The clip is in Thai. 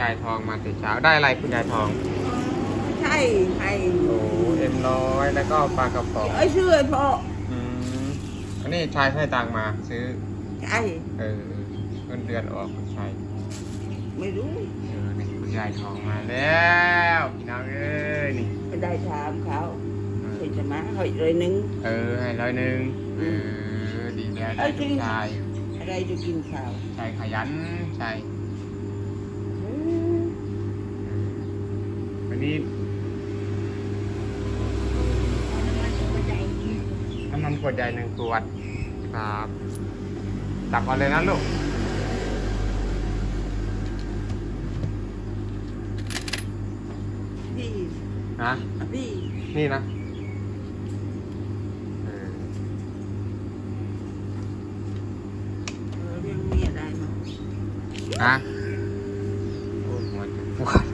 ยายทองมาแต่เช้าได้อะไรคุณยายทองใช่ให้โอ้เอ็นน้อยแล้วก็ปลากระป๋องไอ้ชื่อไอ้พ่ออืมอันนี้ชายให้ตังค์มาซื้อใช่เออเงินเดือนออกคุณชายไม่รู้เออนี่คุณยายทองมาแล้วพี่น้องเอ้ยนี่ไม่ได้ถามเขาเคยจะมาเขาอีกเลยนึงเออให้ร้อยหนึ่งเออดีแล้วเอ้นะยจริคุงณชายอะไรจะกินข้าวชายขยันชาย วันนี้น้ำมันขวดใหญ่หนึ่งขวดครับตักเอาเลยนะลูกพี่นะพี่นี่นะเออเออเรื่องมีอะไรมั้งนะโอ้หัวจะปวด